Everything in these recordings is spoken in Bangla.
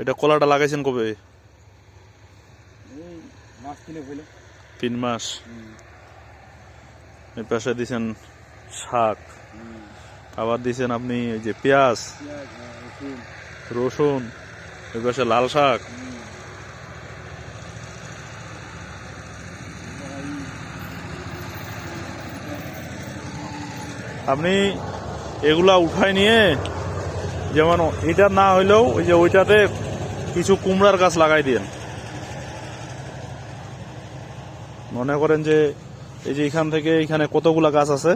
এটা কলাটা লাগাইছেন কবে? তিন মাস। এই পাশে দিছেন শাক। আবার দিছেন আপনি এই যে পেঁয়াজ হ্যাঁ, রসুন। রসুন এই পাশে লাল শাক। আপনি এগুলা উঠায় নিয়ে যেমন এটা না হইলেও ওই যে ওইটাতে কিছু কুমড়ার গাছ লাগাই দিয়েন। মনে করেন যে এই যে এখান থেকে এখানে কতগুলা গাছ আছে?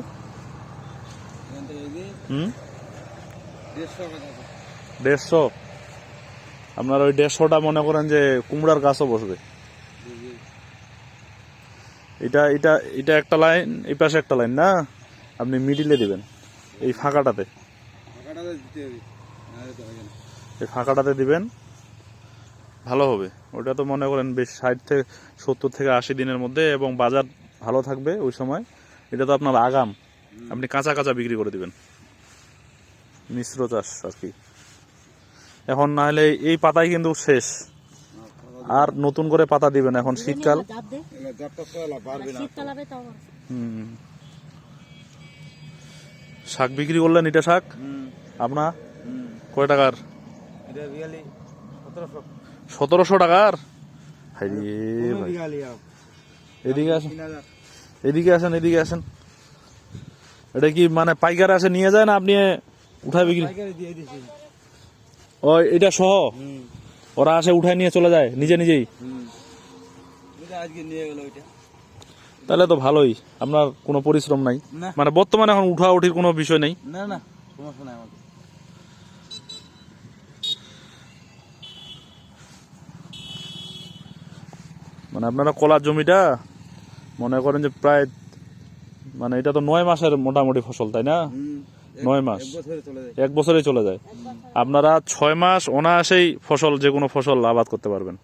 হুম? দেড়শো। আপনার ওই দেড়শোটা মনে করেন যে কুমড়ার গাছও বসবে। এটা এটা এটা একটা লাইন এই পাশে একটা লাইন না? আপনি মিডিলে দিবেন এই ফাঁকাটাতে। এই ফাঁকাটাতে দিবেন। ভালো হবে। ওটা তো মনে করেন বেশ ষাট থেকে সত্তর থেকে আশি দিনের মধ্যে এবং বাজার ভালো থাকবে ওই সময়। এটা তো আপনার আগাম। আপনি কাঁচা কাঁচা বিক্রি করে দিবেন। মিশ্র চাষ আর কি। এখন না হলে এই পাতাই কিন্তু শেষ। আর নতুন করে পাতা দিবেন এখন শীতকাল। হুম। শাক বিক্রি করলেন এটা শাক? আপনার? কয় টাকার? এটা বিয়ালি সতেরোশো। সতেরোশো টাকার? ভাই। এদিকে আসেন। এদিকে আসেন এদিকে আসেন। এটা কি মানে পাইকার আসে নিয়ে যায় না আপনি উঠায় বিক্রি? পাইকারি ও এটা সহ? ওরা আসে উঠায় নিয়ে চলে যায় নিজে নিজেই? তাহলে তো ভালোই আপনার কোনো পরিশ্রম নাই। মানে বর্তমানে এখন উঠা উঠির কোনো বিষয় নেই? না না সমস্যা নাই আমাদের। মানে আপনারা কলার জমিটা মনে করেন যে প্রায় মানে এটা তো নয় মাসের মোটামুটি ফসল তাই না? নয় মাস। এক বছরে চলে যায়। এক বছরে চলে যায়। আপনারা ছয় মাস অনায়াসেই ফসল যে কোনো ফসল আবাদ করতে পারবেন।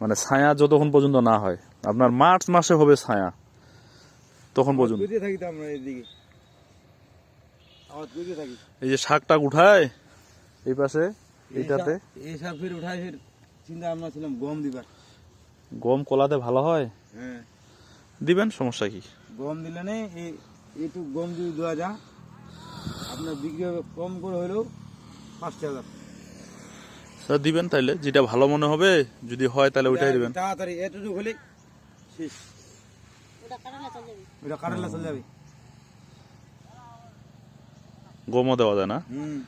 মানে ছায়া যতক্ষণ পর্যন্ত না হয়। আপনার মার্চ মাসে হবে ছায়া। তখন পর্যন্ত। আমরা এই যে শাক টাক উঠায় এই পাশে এইটাতে। এই সব ফির উঠাই ফির চিন্তা ভাবনা ছিলাম গম দিবার। গম কলাতে ভালো হয়? হ্যাঁ। দিবেন সমস্যা কি? গম দিলে নেই এই একটু গম যদি দেওয়া যা আপনার বিক্রি হবে কম করে হলেও পাঁচ হাজার। স্যার দিবেন তাইলে যেটা ভালো মনে হবে যদি হয় তাহলে ওইটাই দিবেন। তাড়াতাড়ি এতটুকু হলে শেষ। ওটা কাটালে চলে যাবে। ওটা কাটালে চলে যাবে। গমও দেওয়া যায় না? হুম।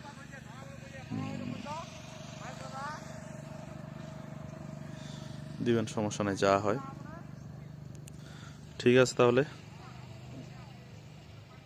দিবেন সমস্যা নেই যা হয়। ঠিক আছে তাহলে।